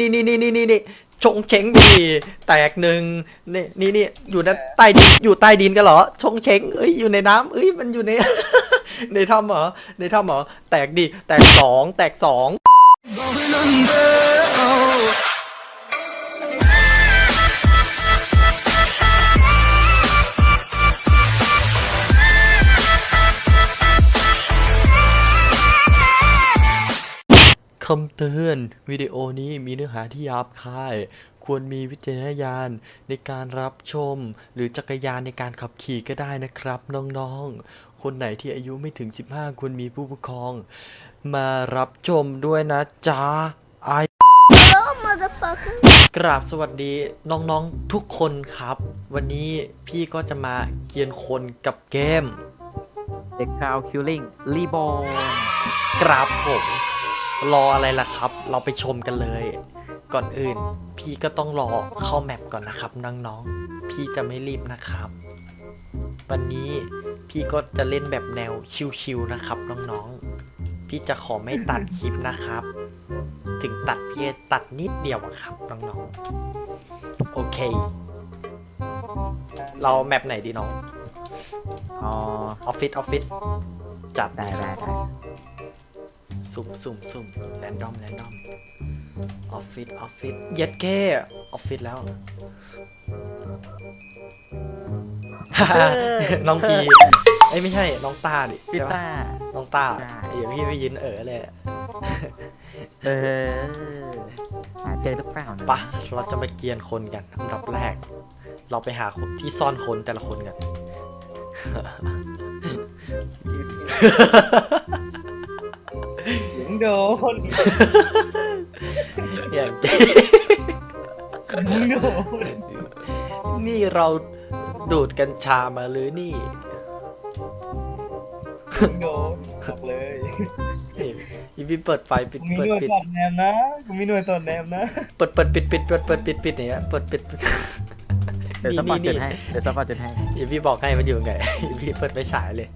นี่นี่นี่นี่นี่นี่ชงเชงดีแตกหนึ่งนี่นี่นี่อยู่ในใต้ดินอยู่ใต้ดินกันเหรอ ชงเชงเอ้ยอยู่ในน้ำเอ้ยมันอยู่ใน ในถ้ำเหรอในถ้ำเหรอแตกดีแตกสองแตกสอง คำเตือนวิดีโอนี้มีเนื้อหาที่หยาบคาย ควรมีวิจารณญาณในการรับชม หรือจักรยานในการขับขี่ก็ได้นะครับน้องๆ คนไหนที่อายุไม่ถึง 15 ควรมีผู้ปกครอง มารับชมด้วยนะจ๊ะไอ Hello, motherfucker. กราบสวัสดีน้องๆทุกคนครับ วันนี้พี่ก็จะมาเกียนคนกับเกมเด็กคาวคิลลิ่งรีบอลกราบผม รออะไรล่ะครับ เราไปชมกันเลย ก่อนอื่น พี่ก็ต้องรอเข้าแมปก่อนนะครับน้องๆ พี่จะไม่รีบนะครับ วันนี้พี่ก็จะเล่นแบบแนวชิวๆนะครับน้องๆ พี่จะขอไม่ตัดคลิปนะครับ ถึงตัดพี่จะตัดนิดเดียวอะครับน้องๆ โอเค เราแมปไหนดีน้อง อ๋อออฟฟิศออฟฟิศจัดได้ได้ได้ สุ่มสุ่มสุ่มแรนดอมแรนดอมออฟฟิศออฟฟิศเย็ดแค่ออฟฟิศแล้วน้องพีเอ้ยไม่ใช่น้องตาดิพิใช่ปะต้า น้องตาใช่เดี๋ยวพี่ไปยืนเออเลยเออหาเจอหรือเปล่านะปะเราจะมาเกียนคนกันอันดับแรก เราไปหาคนที่ซ่อนคนแต่ละคนกันมึง โดนอย่างมึงโดนนี่เราดูดกัญชามาหรือนี่มึงโดนบอกเลยนี่อีพี่เปิดไฟปิดกูมีเปิหดน่วยปิด สอดแนมนะกูมีหน่วยสอดแนมนะเปิดเปิดปิดปิดเปิดเปิดปิดปิดอย่างเงี้ยเปิดปิดปิดเดี๋ยวนี่สปอร์ตนี่จุดให้ เดี๋ยวสปอร์ตจุดให้ อีพี่บอกให้มันอยู่ไงอีพี่เปิดไฟฉายเลย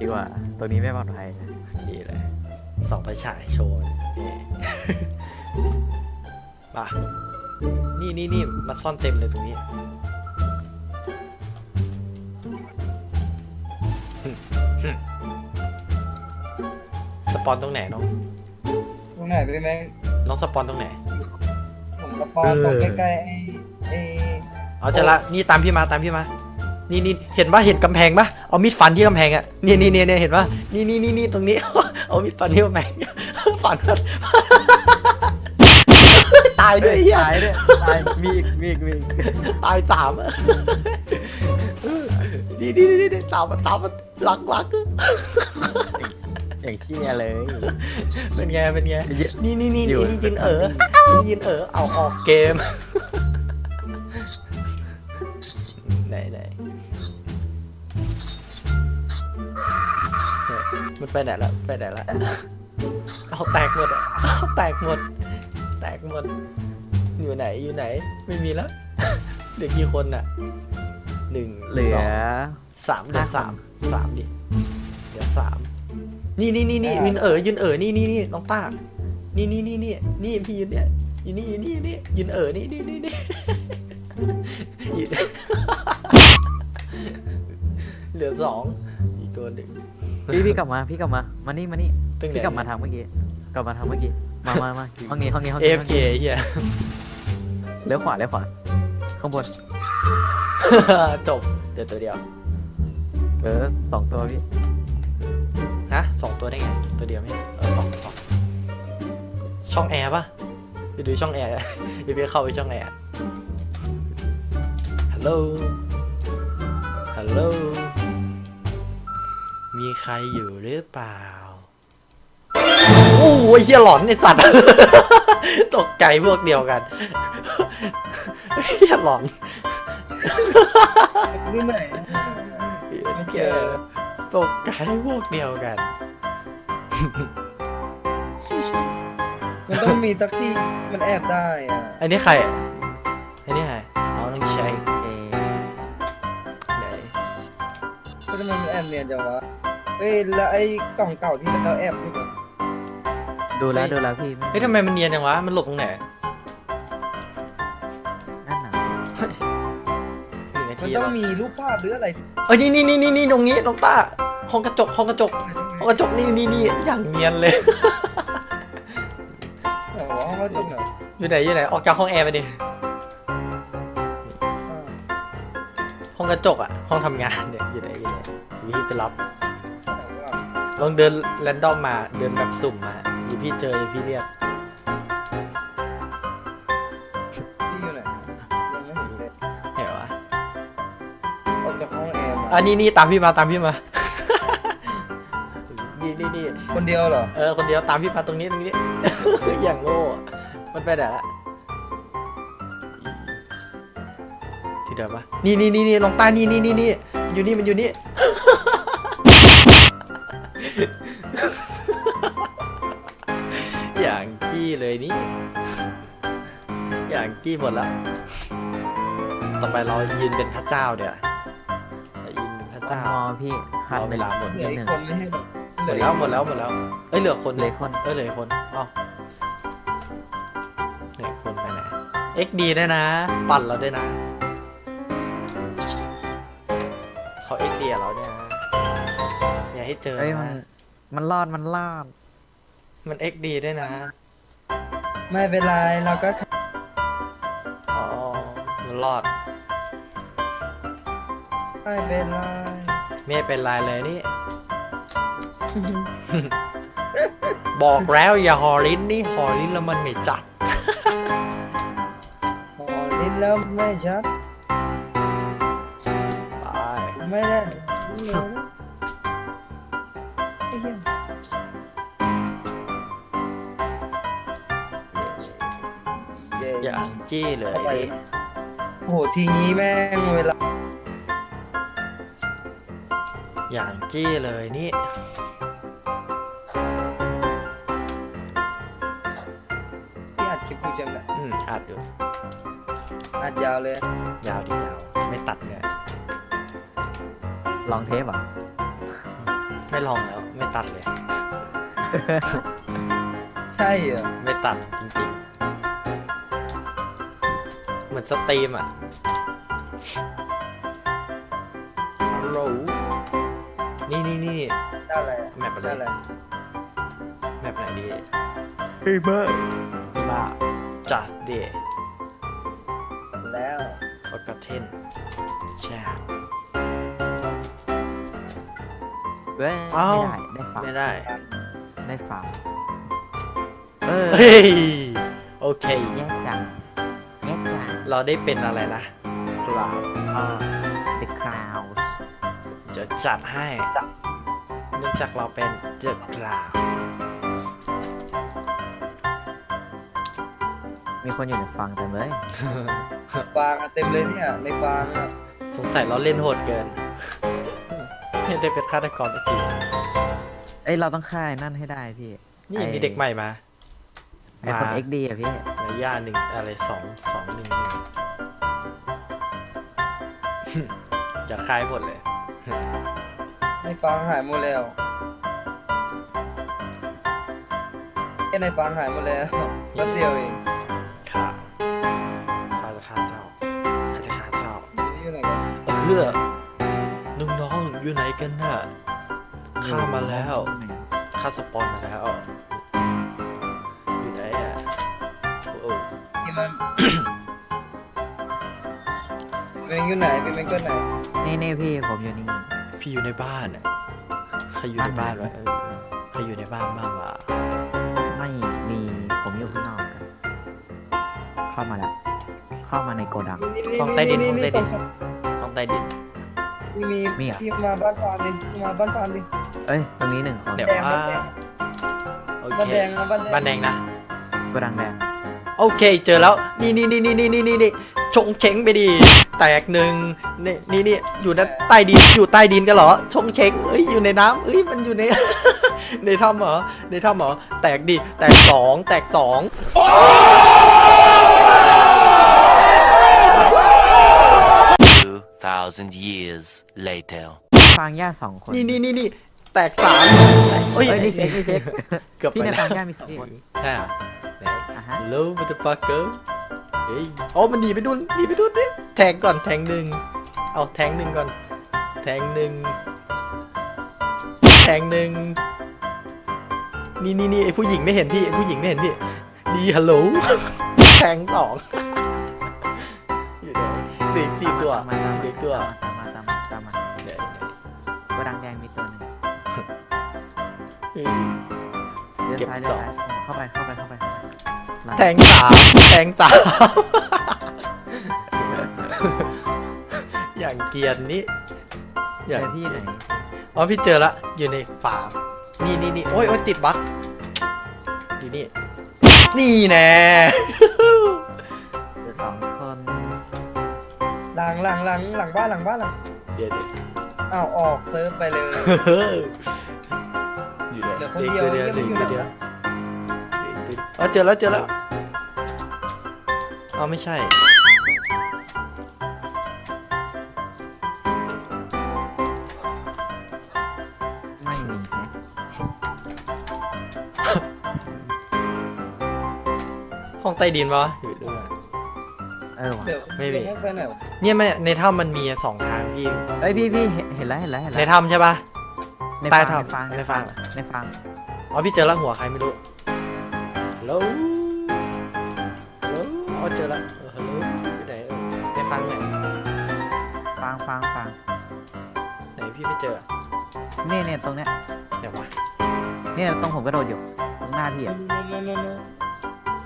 ดีกว่าตัวนี้ไม่ปลอดภัยนะนี่เลยสองไฟฉายโชว์นี่มานี่นี่นี่มาซ่อนเต็มเลยตรงนี้ สปอนตรงไหนน้อง ตรงไหนไปแม่งน้องสปอนตรงไหน ผมตะปอนตรงใกล้ๆไอ้ไอ้เอาจะละ นี่ตามพี่มาตามพี่มา นี่นี่เห็นปะเห็นกำแพงปะเอามีดฟันที่กำแพงอะนี่นี่นี่นี่เห็นปะนี่นี่นี่นี่ตรงนี้ เอามีดฟันที่กำแพงฟันมันตายด้วยเฮียตายด้วยตายมีอีกมีอีกมีอีกตายสามอะนี่นี่นี่นี่ตามมาตามมาหลักหลักอย่างเชี่ยเลย เป็นไงเป็นไงเยอะนี่นี่นี่อยู่นี่ยืนเออนี่ยืนเออเอาออกเกม มันไปไหนละไปไหนละเอาแตกหมดอะเอาแตกหมด แตกหมด อยู่ไหนอยู่ไหน ไม่มีแล้วเหลือกี่คนน่ะหนึ่งเหลืสอองสามเหลือห้าคนสามสามดิเหลือสามนี่นี่นี่นี่ยืนเออยืนเออนี่นี่นี่น้องต้านี่นี่นี่นี่นี่พี่ยืนเนี่ยยืนนี่ยืนนี่นี่ยืนเออนี่นี่นี่นี่ยืนเหลือสองอีกตัวหนึ่ง พี่พี่กลับมาพี่กลับมามานี่มานี่ตึงไหนพี่กลับมาทางเมื่อกี้กลับมาทางเมื่อกี้มามามาห้องนี้ห้องนี้ห้องเอนี้ฟเคเฮีย เลี้ยวขวาเลี้ยวขวาข้างบนจบเดี๋ยวตัวเดียวเออสองตัวพี่ฮะสองตัวได้ไง ตัวเดียวไหมเออสองสองช่องแอร์ปะไปดูช่องแอร์ ไปไปเข้าไปช่องแอร์ฮัลโหลฮัลโหลมี ใครอยู่หรือเปล่าโอ้ยเฮียหลอนไอสัตว์ ตกใจพวกเดียวกันเฮียหลอนที่ไหนเฮียตกใจพวกเดียวกัน มันต้องมีสักที่มันแอบได้อะอันนี้ใครอะอันนี้ใครอ๋อต้องเช็คโอเคไหนก็ทำไมมันแอบเนียนจังวะ เฮ้ยแล้วไอ้กล่องเก่าที่เราแอบนี่แบบดูแล้วดูแล้วพี่เฮ้ยทำไมมันเนียนจังวะ มันหลบตรงไหนนั่นน่ะหนึ่งนามันทีต้องแล้วมีรูปภาพหรืออะไรที่เอ้ยนี่นี่นี่นี่นี่ตรงนี้น้องต้าห้องกระจกห้องกระจกห้องกระจกนี่นี่นี่อย่างเนียนเลย โอ้โหห้องกระจกเหรออยู่ไหนอยู่ไหนออกจากห้องแอร์ไปดิอ่าห้องกระจกอะห้องทำงานเนี่ยอยู่ไหนอยู่ไหนพี่ไปรับแต่ว่า ลองเดินแรนดอมมาเดินแบบสุ่มมาเดี๋ยวพี่เจอเดี๋ยวพี่เรียก พี่อยู่ไหนยังไม่เห็นเลยเห็นวะออกจากห้องแอร์มาอะนี่นี่ตามพี่มาตามพี่มา นี่นี่นี่คนเดียวเหรอเออคนเดียวตามพี่มาตรงนี้ตรงนี้ อย่างโง่มันไปไหนละที่เดิมปะนี่นี่นี่นี่ลองใต้นี่นี่นี่นี่อยู่นี่มันอยู่นี่ เลยนี่ อย่างกี้หมดแล้ว ต่อไปเรายืนเป็นพระเจ้าเดี๋ยวเรายืนเป็นพระมเจ้าอพี่คันรอเวลาหมด เหลืนิอดอีหกนึ่งคนไม่ให้หรอหมดแล้วหมดแล้วหมดแล้ว เอ้ยเหลือคนเหลือคน เอ้ยเหลือคนอ้าวเหลือคนไปไหน XD ด้วยนะ ปั่นเราด้วยนะ เขา XD กับเราด้วยนะอย่าให้เจอเอ้ยมันนะมันรอดมันรอดมัน XD ด้วยนะ ไม่เป็นไรเราก็อ๋อมันรอด ไม่เป็นไรไม่เป็นไรเลยนี่ บอกแล้วอย่าหอลิ้นนี่หอลิ้นแล้วมันไม่จัดพอลิ้นแล้วไม่ชัดไป ไม่ได้ไม่เร็วนะไี้เลยเข้นี่โอ้โหทีนี้แม่งเวลาอย่างจี้เลยนี่ ที่อัดคลิปกูจังแหละอืมอัดอยู่อัดยาวเลย ยาวดียาวไม่ตัดเนี่ยลองเทปเหรอะ ไม่ลองแล้ว ไม่ตัดเลย ใช่เหรอไม่ตัดจริงๆ เหมือนสตรีมอะฮัลโหลนี่นี่นี่ได้อะไรอะแมปอะไรได้อะไรแมปไหนดีเฮ้ยเบอร์นี่ว่า just day แล้ว forgotten chat เว้ยเอ้าไม่ได้ได้ฟาร์มไม่ได้ได้ฟาร์มเออเฮ้ยโอเคแย่จังแย่จัง เราได้เป็นอะไรนะกราบเออ The Cloud จะจัดให้เนื่องจากเราเป็นเจอกราบมีคนอยู่ในฟังเต็มเลย ฟางอะเต็มเลยเนี่ยในฟางอะสงสัยเราเล่นโหดเกินไม่ได้เป็นฆาตกรตะกี้เอ้ยเราต้องฆ่าไอ้นั่นให้ได้พี่ นี่ไอ้ มีเด็กใหม่มา ไอคนมา XD อะพี่มาย่าหนึ่งอะไรสองสองหนึ่งหนึ่ง จะคลายหมดเลย ในฟางหายหมดแล้วแค่ในฟางหายหมดแล้วแป๊บเดียวเองข้าข้าจะฆ่าเจ้าข้าจะฆ่าเจ้า นี่อยู่ไหนกันเพื่อน้องๆอยู่ไหนกันน่ะ ข้ามาแล้ว ข้าสปอนมาแล้ว นี่มันเป็นอยู่ไหนเป็นเป็นก็ไหนนี่นี่พี่ผมอยู่นี่ พี่อยู่ในบ้านอะใครอยู่ในบ้านวะเออใครอยู่ในบ้านบ้างวะไม่มีผมอยู่ข้างนอกกันเข้ามาแล้ว เข้ามาในโกดัง ห้องใต้ดินห้องใต้ดินตรงห้องใต้ดิน นี่มีมีเหรอ พี่มาบ้านฟานดิพี่มาบ้านฟานดิ เอ้ย ตรงนี้หนึ่งคนเดี๋ยวแดงว่าบ้านแดงโอบ้านเคแดงนะบ้านแดง บ้านแดงนะ โกดังแดง โอเค เจอแล้ว นี่นี่นี่นี่นี่นี่นี่ชงเชงไปดี แตกหนึ่งนี่นี่นี่อยู่นใต้ดินอยู่ใต้ดินกันเหรอ ชงเชงเอ้ยอยู่ในน้ำเอ้ยมันอยู่ใน ในถ้ำเหรอในถ้ำเหรอแตกดิแตกสองแตกสอง2,000 years later ฟางย่าสองคน นี่นี่นี่นี่แตกสามแเอ้ยนี่เช็คนี่เช็คเกือบพี่ในฟางย่ามีสองคนใช่า ฮะ Hello motherfucker เฮ้ยอ๋อมันหนีไปนู่นหนีไปนู่นดิแทงก่อนแทงหนึ่งเอาแทงหนึ่งก่อน แทงหนึ่งแทงหนึ่งนี่นี่นี่ไอผู้หญิงไม่เห็นพี่ไอผู้หญิงไม่เห็นพี่ดีฮัลโหลแทงสองอยู่ไหนเหลืออีกสี่ตัวตามมาตามเหลือมาอีกตัวตามมาตามมาตามมาเดี๋ยวกระดังแดงมีตัวหนึงเฮ้ยเลี้ยวเก็บซ้ายเลี้ยสวอง ซ้ายเข้าไปเข้าไปเข้าไปเข้าไปไล่ แทงสามแทงสามอย่างเกรียนนี่อเจย่างอพี่ไหนอ๋อพี่เจอละอยู่ในฝานี่นี่นี่โอ้ยโอ้ยติดบั๊กอยู่นี่นี่แน่ เจอสองคนหลังหลังหลังหลังบ้านหลังบ้านหลังเดี๋ยวเดี๋ยวอ้าวออกเซิร์ฟไปเลย อยู่ไหนเหลือคนเดียวเดี๋ยวเดี๋เดี๋ยยววไม่เดี๋อยู่ยวเดี๋ยว อ๋อเจอแล้วเจอแล้วอ๋อไม่ใช่ ไม่มีแฮะห้องใต้ดินปะวะอยู่ด้วยเออว่ะเดี๋ยวไม่มีเดี๋ยวไปไหนวะเนี่ยไม่ในถ้ำมันมีสองทางพี่เอ้ยพี่พี่เห็นเห็นแล้วเห็นแล้วเห็นในแล้วถ้ำใช่ปะในใต้ฟังถ้ำในฟังในในฟัฟังงในฟังอ๋อพี่เจอแล้วหัวใครไม่รู้ ฮัลโหลฮัลโหลอ๋อเจอแล้วเออฮัลโหลอยู่ไหนเออในฟังไหนฟังฟังฟังไหนพี่ไม่เจอเนี่ยเนี่ยตรงเนี้ยเดี๋ยววะเนี่ยตรงผมกระโดดอยู่ตรงหน้าพี่อะ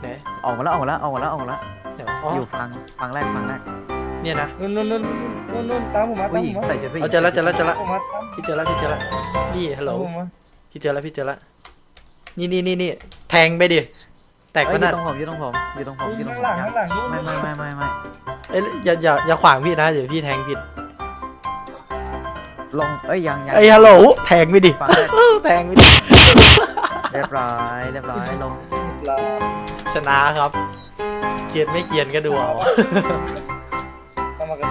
ไหนออกมาแล้วออกมาแล้วออกมาแล้วออกมาแล้วเดี๋ยวอ๋ออยู่ฟังฟังแรกฟังแรกเนี่ยนะนู่นนู่นนู่นนู่นนู่นตามผมมาตาผู้มหผญิงมมาใส่ชุดผู้หญิเอางเจอแล้วเจอแล้วเจอแล้วผมมาตามพี่เจอแล้วพี่เจอแล้วนี่ฮัลโหลตามผมมาพี่เจอแล้วพี่เจอแล้วนี่นี่นี่นี่ แทงไปดิ แตกเอ้ปะยอยู่นั่นตรงผมอยู่ตรงผมอยู่ตรงผมอยู่ตรงข้างผมหลังข้างหลังนู่นไม่ไม่ไม่ไม่ไม่เอ้ยอย่าอย่าอย่าขวางพี่นะเดี๋ยวพี่แทงผิดลงเอ้ยยังยังไอ้ยฮัลโหลแทงไปดิฟังแรกแทงไปดิเรียบร้อยเรียบร้อยลงเราชนะครับ เกรียนไม่เกรียนก็ดูเอาเข้ามากัน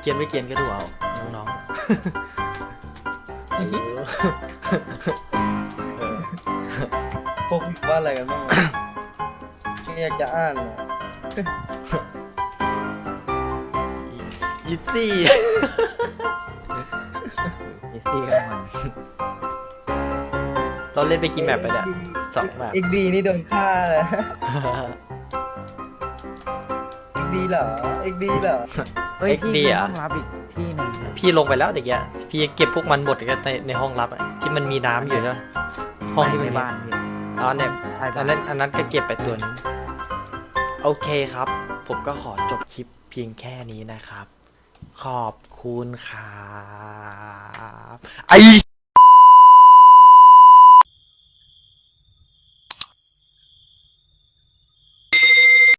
เกรียนไม่เกรียนก็ดูเอาน้องๆเออเออ พวกว่าอะไรกันบ้างวะ ไม่อยากจะอ่านเลยอีซี่เอซี่กันมันเราเล่นไปกี่แมปไปเนี่ยสองแมปเอ็กดีนี่โดนฆ่าเลยเอ็กดีเหรอเอ็กดีเหรอเฮ้ยเอ็กพี่ดีมีอะห้องรับอีกที่หนึ่งพี่ลงไปแล้วเด็กแกพี่เก็บพวกมันหมดกันในในห้องลับอะที่มันมีน้ำอยู่ใช่ไหมห้องที่มันในมีบ้านพี่ อ๋อเนี่ยใช่อับ้านนนั้นอันนั้นก็เก็บไปตัวนึงโอเคครับ ผมก็ขอจบคลิปเพียงแค่นี้นะครับ ขอบคุณครับไอ